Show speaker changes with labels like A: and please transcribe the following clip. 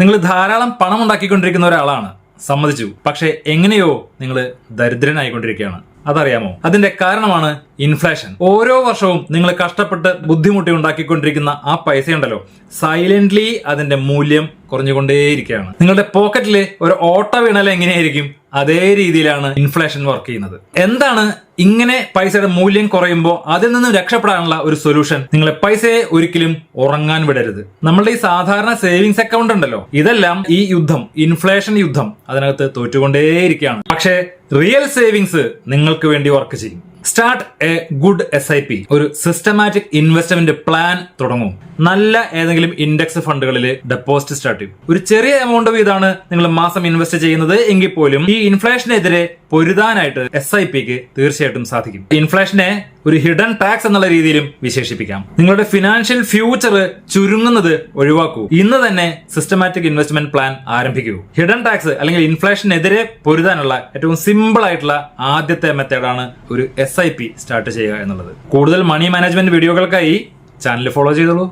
A: നിങ്ങൾ ധാരാളം പണം ഉണ്ടാക്കിക്കൊണ്ടിരിക്കുന്ന ഒരാളാണ്. സമ്മതിച്ചു. പക്ഷേ എങ്ങനെയോ നിങ്ങൾ ദരിദ്രനായിക്കൊണ്ടിരിക്കുകയാണ്. അതറിയാമോ? അതിന്റെ കാരണമാണ് ഇൻഫ്ലേഷൻ ഓരോ വർഷവും നിങ്ങൾ കഷ്ടപ്പെട്ട് ബുദ്ധിമുട്ടി ഉണ്ടാക്കിക്കൊണ്ടിരിക്കുന്ന ആ പൈസ ഉണ്ടല്ലോ സൈലന്റ്ലി അതിന്റെ മൂല്യം കുറഞ്ഞുകൊണ്ടേയിരിക്കുകയാണ്. നിങ്ങളുടെ പോക്കറ്റിൽ ഒരു ഓട്ട വീണാൽ എങ്ങനെയായിരിക്കും? അതേ രീതിയിലാണ് ഇൻഫ്ലേഷൻ വർക്ക് ചെയ്യുന്നത്. എന്താണ് ഇങ്ങനെ പൈസയുടെ മൂല്യം കുറയുമ്പോൾ അതിൽ നിന്ന് രക്ഷപ്പെടാനുള്ള ഒരു സൊല്യൂഷൻ നിങ്ങളെ പൈസയെ ഒരിക്കലും ഉറങ്ങാൻ വിടരുത്. നമ്മളുടെ ഈ സാധാരണ സേവിങ്സ് അക്കൗണ്ട് ഉണ്ടല്ലോ ഇതെല്ലാം ഈ യുദ്ധം ഇൻഫ്ലേഷൻ യുദ്ധം അതിനകത്ത് തോറ്റുകൊണ്ടേയിരിക്കുകയാണ്. പക്ഷേ റിയൽ സേവിങ്സ് നിങ്ങൾക്ക് വേണ്ടി വർക്ക് ചെയ്യും. Start a good S I P ഒരു സിസ്റ്റമാറ്റിക് ഇൻവെസ്റ്റ്മെന്റ് പ്ലാൻ തുടങ്ങും. നല്ല ഏതെങ്കിലും ഇൻഡെക്സ് ഫണ്ടുകളിൽ ഡെപ്പോസിറ്റ് സ്റ്റാർട്ട് ചെയ്യും. ഒരു ചെറിയ എമൗണ്ട് വീതാണ് നിങ്ങൾ മാസം ഇൻവെസ്റ്റ് ചെയ്യുന്നത് എങ്കിൽ പോലും ഈ ഇൻഫ്ലേഷനെതിരെ പൊരുതാനായിട്ട് എസ് ഐ പിക്ക് തീർച്ചയായിട്ടും സാധിക്കും. ഇൻഫ്ലേഷനെ ഒരു ഹിഡൻ ടാക്സ് എന്നുള്ള രീതിയിലും വിശേഷിപ്പിക്കാം. നിങ്ങളുടെ ഫിനാൻഷ്യൽ ഫ്യൂച്ചർ ചുരുങ്ങുന്നത് ഒഴിവാക്കൂ. ഇന്ന് തന്നെ സിസ്റ്റമാറ്റിക് ഇൻവെസ്റ്റ്മെന്റ് പ്ലാൻ ആരംഭിക്കൂ. ഹിഡൻ ടാക്സ് അല്ലെങ്കിൽ ഇൻഫ്ലേഷനെതിരെ പൊരുതാനുള്ള ഏറ്റവും സിമ്പിൾ ആയിട്ടുള്ള ആദ്യത്തെ മെത്തേഡാണ് ഒരു എസ് സ്റ്റാർട്ട് ചെയ്യുക എന്നുള്ളത്. കൂടുതൽ മണി മാനേജ്മെന്റ് വീഡിയോകൾക്കായി ചാനൽ ഫോളോ ചെയ്തോളൂ.